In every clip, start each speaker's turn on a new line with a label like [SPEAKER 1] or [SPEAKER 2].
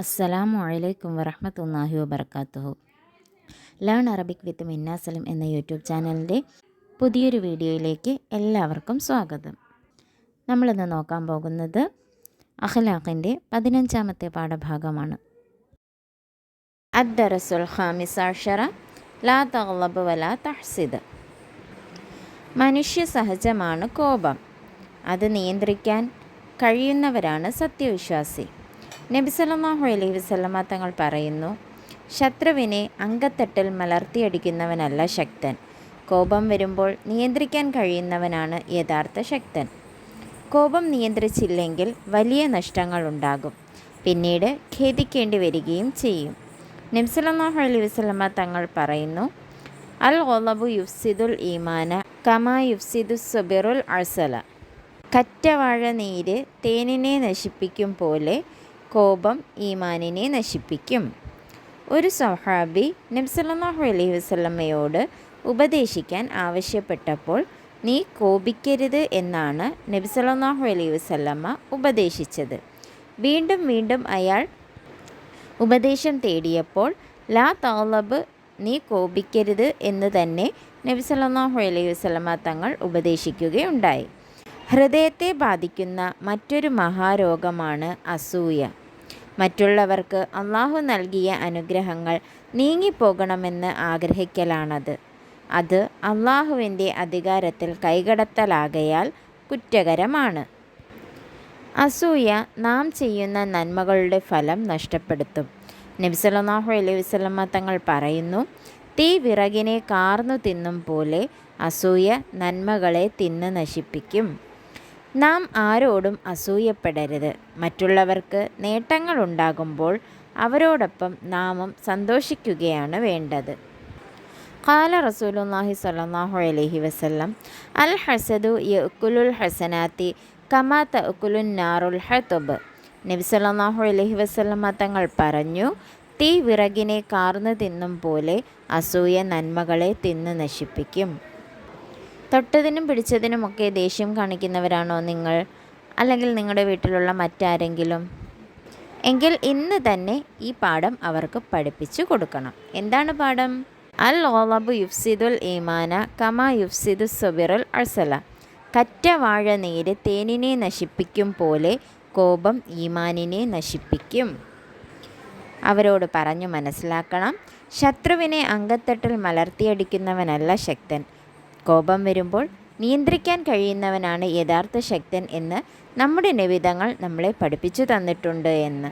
[SPEAKER 1] അസ്സലാമു അലൈക്കും വറഹമത്തല്ലാഹി വബർക്കാത്തുഹു ലേൺ അറബിക് വിത്ത് മിന്നാസലം എന്ന യൂട്യൂബ് ചാനലിന്റെ പുതിയൊരു വീഡിയോയിലേക്ക് എല്ലാവർക്കും സ്വാഗതം. നമ്മളിന്ന് നോക്കാൻ പോകുന്നത് അഖ്ലാഖിന്റെ പതിനഞ്ചാമത്തെ പാഠഭാഗമാണ്. അദ്ദറസുൽ ഹാമിസാഷറ ലാ തഗ്ലബ് വലാ തഹ്സിദ്. മനുഷ്യ സഹജമാണ് കോപം. അത് നിയന്ത്രിക്കാൻ കഴിയുന്നവരാണ് സത്യവിശ്വാസി. നബി അലൈഹി വസല്ലമ തങ്ങൾ പറയുന്നു ശത്രുവിനെ അങ്കത്തട്ടിൽ മലർത്തിയടിക്കുന്നവനല്ല ശക്തൻ. കോപം വരുമ്പോൾ നിയന്ത്രിക്കാൻ കഴിയുന്നവനാണ് യഥാർത്ഥ ശക്തൻ. കോപം നിയന്ത്രിച്ചില്ലെങ്കിൽ വലിയ നഷ്ടങ്ങൾ ഉണ്ടാകും. പിന്നീട് ഖേദിക്കേണ്ടി വരികയും ചെയ്യും. നബ്സലാഹു അലൈഹി വസല്ലമ തങ്ങൾ പറയുന്നു അൽ ഒലബു യുഫ്സിദുൽ ഈമാന കമാ യുഫ്സിദു സുബിറുൽ അഴ്സല കറ്റവാഴ നീര് തേനിനെ നശിപ്പിക്കും പോലെ കോപം ഈമാനിനെ നശിപ്പിക്കും. ഒരു സഹാബി നബ്സല്ലാഹു അലൈഹി വസ്ലമ്മയോട് ഉപദേശിക്കാൻ ആവശ്യപ്പെട്ടപ്പോൾ നീ കോപിക്കരുത് എന്നാണ് നബ്സല്ലാഹു അലൈഹി വസ്ലമ്മ ഉപദേശിച്ചത്. വീണ്ടും വീണ്ടും അയാൾ ഉപദേശം തേടിയപ്പോൾ ലാ താലബ് നീ കോപിക്കരുത് എന്ന് തന്നെ നബി സല്ലല്ലാഹു അലൈഹി വസല്ലമ തങ്ങൾ ഉപദേശിക്കുകയുണ്ടായി. ഹൃദയത്തെ ബാധിക്കുന്ന മറ്റൊരു മഹാരോഗമാണ് അസൂയ. മറ്റുള്ളവർക്ക് അള്ളാഹു നൽകിയ അനുഗ്രഹങ്ങൾ നീങ്ങിപ്പോകണമെന്ന് ആഗ്രഹിക്കലാണത്. അത് അള്ളാഹുവിന്റെ അധികാരത്തിൽ കൈകടത്തലാകയാൽ കുറ്റകരമാണ്. അസൂയ നാം ചെയ്യുന്ന നന്മകളുടെ ഫലം നഷ്ടപ്പെടുത്തും. നബ്സലാഹു അലൈഹി വസ്ലമ തങ്ങൾ പറയുന്നു തീ വിറകിനെ കാർന്നു തിന്നും പോലെ അസൂയ നന്മകളെ തിന്ന് നശിപ്പിക്കും. നാം ആരോടും അസൂയപ്പെടരുത്. മറ്റുള്ളവർക്ക് നേട്ടങ്ങൾ ഉണ്ടാകുമ്പോൾ അവരോടൊപ്പം നാമും സന്തോഷിക്കുകയാണ് വേണ്ടത്. ഖാല റസൂലുല്ലാഹി സ്വല്ലല്ലാഹു അലൈഹി വസല്ലം അൽ ഹസദു യഅ്കുലുൽ ഹസനാത്തി കമാ തഅ്കുലുൻ നാറുൽ ഹതബ്. നബി സല്ലല്ലാഹു അലൈഹി വസല്ലമ തങ്ങൾ പറഞ്ഞു തീ വിറകിനെ കാർന്നു തിന്നും പോലെ അസൂയ നന്മകളെ തിന്ന് നശിപ്പിക്കും. തൊട്ടതിനും പിടിച്ചതിനുമൊക്കെ ദേഷ്യം കാണിക്കുന്നവരാണോ നിങ്ങൾ? അല്ലെങ്കിൽ നിങ്ങളുടെ വീട്ടിലുള്ള മറ്റാരെങ്കിലും? എങ്കിൽ ഇന്ന് തന്നെ ഈ പാഠം അവർക്ക് പഠിപ്പിച്ചു കൊടുക്കണം. എന്താണ് പാഠം? അൽ ഓളബു യുഫ്സിദുൽ ഈമാന കമാ യുഫ്സിദു സുബിറുൽ അഴ്സല കറ്റ വാഴ നീര് തേനിനെ നശിപ്പിക്കും പോലെ കോപം ഈമാനിനെ നശിപ്പിക്കും. അവരോട് പറഞ്ഞു മനസ്സിലാക്കണം. ശത്രുവിനെ അങ്കത്തട്ടിൽ മലർത്തിയടിക്കുന്നവനല്ല ശക്തൻ. കോപം വരുമ്പോൾ നിയന്ത്രിക്കാൻ കഴിയുന്നവനാണ് യഥാർത്ഥ ശക്തൻ എന്ന് നമ്മുടെ നിവിധങ്ങൾ നമ്മളെ പഠിപ്പിച്ചു തന്നിട്ടുണ്ട് എന്ന്.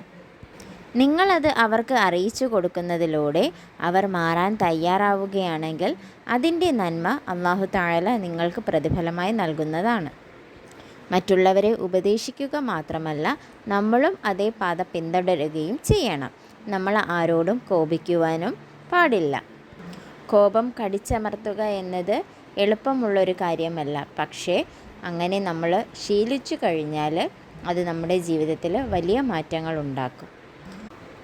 [SPEAKER 1] നിങ്ങളത് അവർക്ക് അറിയിച്ചു കൊടുക്കുന്നതിലൂടെ അവർ മാറാൻ തയ്യാറാവുകയാണെങ്കിൽ അതിന്റെ നന്മ അള്ളാഹു താഴല നിങ്ങൾക്ക് പ്രതിഫലമായി നൽകുന്നതാണ്. മറ്റുള്ളവരെ ഉപദേശിക്കുക മാത്രമല്ല നമ്മളും അതേ പാത പിന്തുടരുകയും ചെയ്യണം. നമ്മൾ ആരോടും കോപിക്കുവാനും പാടില്ല. കോപം കടിച്ചമർത്തുക എന്നത് എളുപ്പമുള്ളൊരു കാര്യമല്ല. പക്ഷേ അങ്ങനെ നമ്മൾ ശീലിച്ചു കഴിഞ്ഞാൽ അത് നമ്മുടെ ജീവിതത്തിൽ വലിയ മാറ്റങ്ങൾ ഉണ്ടാക്കും.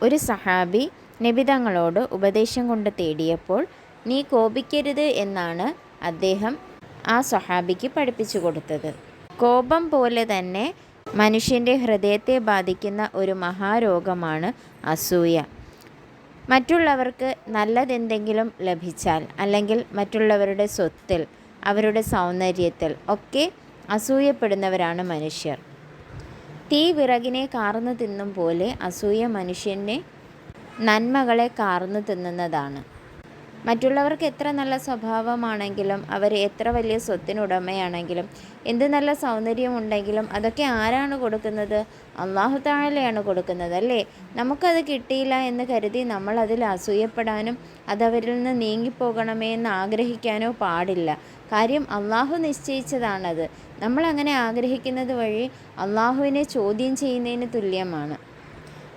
[SPEAKER 1] ഒരു സഹാബി നബിതങ്ങളോട് ഉപദേശം കൊണ്ട് തേടിയപ്പോൾ നീ കോപിക്കരുത് എന്നാണ് അദ്ദേഹം ആ സഹാബിക്ക് പഠിപ്പിച്ചു കൊടുത്തത്. കോപം പോലെ തന്നെ മനുഷ്യന്റെ ഹൃദയത്തെ ബാധിക്കുന്ന ഒരു മഹാരോഗമാണ് അസൂയ. മറ്റുള്ളവർക്ക് നല്ലതെന്തെങ്കിലും ലഭിച്ചാൽ അല്ലെങ്കിൽ മറ്റുള്ളവരുടെ സ്വത്തിൽ അവരുടെ സൗന്ദര്യത്തിൽ ഒക്കെ അസൂയപ്പെടുന്നവരാണ് മനുഷ്യർ. തീ വിറകിനെ കാർന്നു തിന്നും പോലെ അസൂയ മനുഷ്യനെ നന്മകളെ കാർന്നു തിന്നുന്നതാണ്. മറ്റുള്ളവർക്ക് എത്ര നല്ല സ്വഭാവമാണെങ്കിലും അവർ എത്ര വലിയ സ്വത്തിനുടമയാണെങ്കിലും എന്ത് നല്ല സൗന്ദര്യമുണ്ടെങ്കിലും അതൊക്കെ ആരാണ് കൊടുക്കുന്നത്? അള്ളാഹു താഴെയാണ് കൊടുക്കുന്നത് അല്ലേ? നമുക്കത് കിട്ടിയില്ല എന്ന് കരുതി നമ്മൾ അതിൽ അസൂയപ്പെടാനും അതവരിൽ നിന്ന് നീങ്ങിപ്പോകണമേ എന്ന് ആഗ്രഹിക്കാനോ പാടില്ല. കാര്യം അള്ളാഹു നിശ്ചയിച്ചതാണത്. നമ്മൾ അങ്ങനെ ആഗ്രഹിക്കുന്നത് വഴി അള്ളാഹുവിനെ ചോദ്യം ചെയ്യുന്നതിന് തുല്യമാണ്.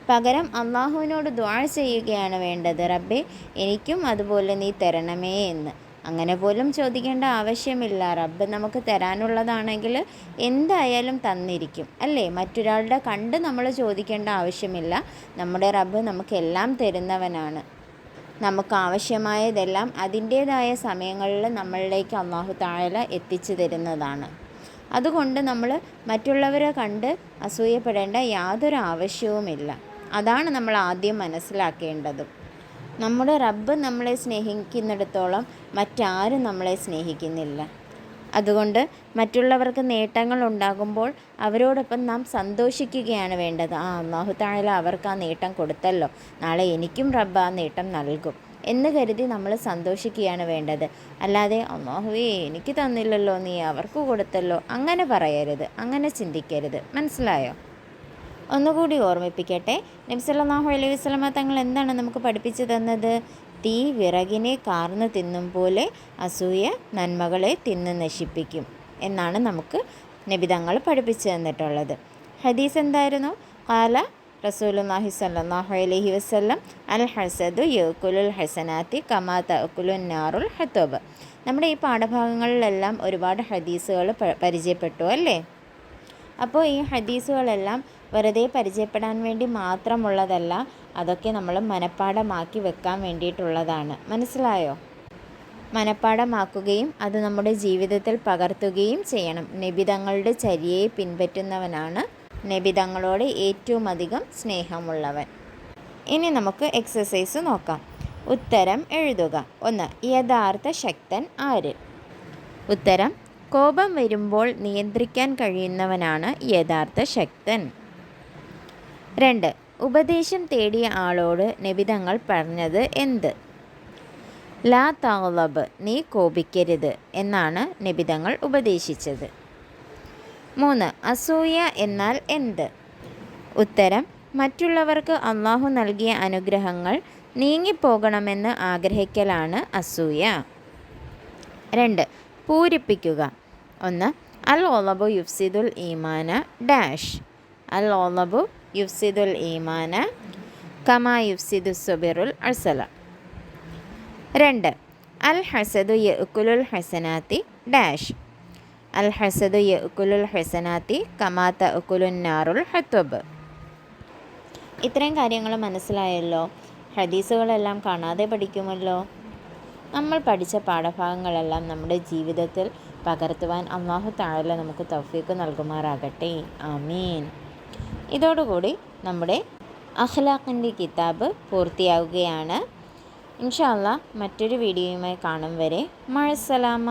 [SPEAKER 1] പകരം അള്ളാഹുവിനോട് ദ്വാ ചെയ്യുകയാണ് വേണ്ടത്. റബ്ബെ എനിക്കും അതുപോലെ നീ തരണമേ എന്ന്. അങ്ങനെ പോലും ചോദിക്കേണ്ട ആവശ്യമില്ല. റബ്ബ് നമുക്ക് തരാനുള്ളതാണെങ്കിൽ എന്തായാലും തന്നിരിക്കും. അല്ലേ? മറ്റൊരാളുടെ കണ്ട് നമ്മൾ ചോദിക്കേണ്ട ആവശ്യമില്ല. നമ്മുടെ റബ്ബ് നമുക്കെല്ലാം തരുന്നവനാണ്. നമുക്ക് ആവശ്യമായതെല്ലാം അതിന്റേതായ സമയങ്ങളിൽ നമ്മളിലേക്ക് അള്ളാഹു താഴല എത്തിച്ചു തരുന്നതാണ്. അതുകൊണ്ട് നമ്മൾ മറ്റുള്ളവരെ കണ്ട് അസൂയപ്പെടേണ്ട യാതൊരു ആവശ്യവുമില്ല. അതാണ് നമ്മൾ ആദ്യം മനസ്സിലാക്കേണ്ടത്. നമ്മുടെ റബ്ബ് നമ്മളെ സ്നേഹിക്കുന്നിടത്തോളം മറ്റാരും നമ്മളെ സ്നേഹിക്കുന്നില്ല. അതുകൊണ്ട് മറ്റുള്ളവർക്ക് നേട്ടങ്ങൾ ഉണ്ടാകുമ്പോൾ അവരോടൊപ്പം നാം സന്തോഷിക്കുകയാണ് വേണ്ടത്. ആ അള്ളാഹു താഴെ അവർക്ക് ആ നേട്ടം കൊടുത്തല്ലോ. നാളെ എനിക്കും റബ്ബ് ആ നേട്ടം നൽകും എന്ന് കരുതി നമ്മൾ സന്തോഷിക്കുകയാണ് വേണ്ടത്. അല്ലാതെ അമ്മാഹുവേ എനിക്ക് തന്നില്ലല്ലോ നീ അവർക്ക് കൊടുത്തല്ലോ. അങ്ങനെ പറയരുത്. അങ്ങനെ ചിന്തിക്കരുത്. മനസ്സിലായോ? ഒന്നുകൂടി ഓർമ്മിപ്പിക്കട്ടെ. നബ്സല്ലാഹു അലൈഹി വസ്ലമ തങ്ങൾ എന്താണ് നമുക്ക് പഠിപ്പിച്ചു തന്നത് തീ വിറകിനെ കാർന്ന് തിന്നും പോലെ അസൂയ നന്മകളെ തിന്ന് നശിപ്പിക്കും എന്നാണ് നമുക്ക് നബിതങ്ങൾ പഠിപ്പിച്ചു തന്നിട്ടുള്ളത്. ഹദീസ് എന്തായിരുന്നു? കാല റസൂലുല്ലാഹി സല്ലാഹു അലൈഹി വസ്ലം അൽ ഹസദു യക്കുലുൽ ഹസനാത്തി കമാ തക്കുലുൻ നാറുൽ ഹത്തോബ് നമ്മുടെ ഈ പാഠഭാഗങ്ങളിലെല്ലാം ഒരുപാട് ഹദീസുകൾ പരിചയപ്പെട്ടു അല്ലേ? അപ്പോൾ ഈ ഹദീസുകളെല്ലാം വെറുതെ പരിചയപ്പെടാൻ വേണ്ടി മാത്രമുള്ളതല്ല അതൊക്കെ നമ്മൾ മനഃപ്പാടമാക്കി വെക്കാൻ വേണ്ടിയിട്ടുള്ളതാണ്. മനസ്സിലായോ? മനഃപ്പാടമാക്കുകയും അത് നമ്മുടെ ജീവിതത്തിൽ പകർത്തുകയും ചെയ്യണം. നബിതങ്ങളുടെ ചര്യയെ പിൻപറ്റുന്നവനാണ് നബിതങ്ങളോട് ഏറ്റവും അധികം സ്നേഹമുള്ളവൻ. ഇനി നമുക്ക് എക്സസൈസ് നോക്കാം. ഉത്തരം എഴുതുക. ഒന്ന് യഥാർത്ഥ ശക്തൻ ആര്? ഉത്തരം കോപം വരുമ്പോൾ നിയന്ത്രിക്കാൻ കഴിയുന്നവനാണ് യഥാർത്ഥ ശക്തൻ. രണ്ട്. ഉപദേശം തേടിയ ആളോട് നബിതങ്ങൾ പറഞ്ഞത് എന്ത്? ലാ താളബ് നീ കോപിക്കരുത് എന്നാണ് നബിതങ്ങൾ ഉപദേശിച്ചത്. മൂന്ന്. അസൂയ എന്നാൽ എന്ത്? ഉത്തരം മറ്റുള്ളവർക്ക് അള്ളാഹു നൽകിയ അനുഗ്രഹങ്ങൾ നീങ്ങിപ്പോകണമെന്ന് ആഗ്രഹിക്കലാണ് അസൂയ. രണ്ട്. പൂരിപ്പിക്കുക. ഒന്ന്. അൽ ഒളബു യുഫ്സിദുൽ ഈമാന ഡാഷ്. അൽ ഒളബു യുഫ്സിദുൽ ഈമാന കമാ യുഫ്സിദു സുബിറുൽ അസല രണ്ട് അൽ ഹസദു യക്കുലുൽ ഹസനാത്തി ഡാഷ്. അൽ ഹസദു യക്കുലുൽ ഹസനാത്തി കമാ ഉക്കുലുൻ നാറുൽ ഹത്വബ് ഇത്രയും കാര്യങ്ങൾ മനസ്സിലായല്ലോ? ഹദീസുകളെല്ലാം കാണാതെ പഠിക്കുമല്ലോ? നമ്മൾ പഠിച്ച പാഠഭാഗങ്ങളെല്ലാം നമ്മുടെ ജീവിതത്തിൽ പകർത്തുവാൻ അള്ളാഹു താഴെ നമുക്ക് തൗഫീക്ക് നൽകുമാറാകട്ടെ. ആമീൻ. ഇതോടുകൂടി നമ്മുടെ അഖ്ലാഖിന്റെ കിതാബ് പൂർത്തിയാവുകയാണ്. ഇൻഷാല്ല മറ്റൊരു വീഡിയോയുമായി കാണും വരെ. മഴസലാമ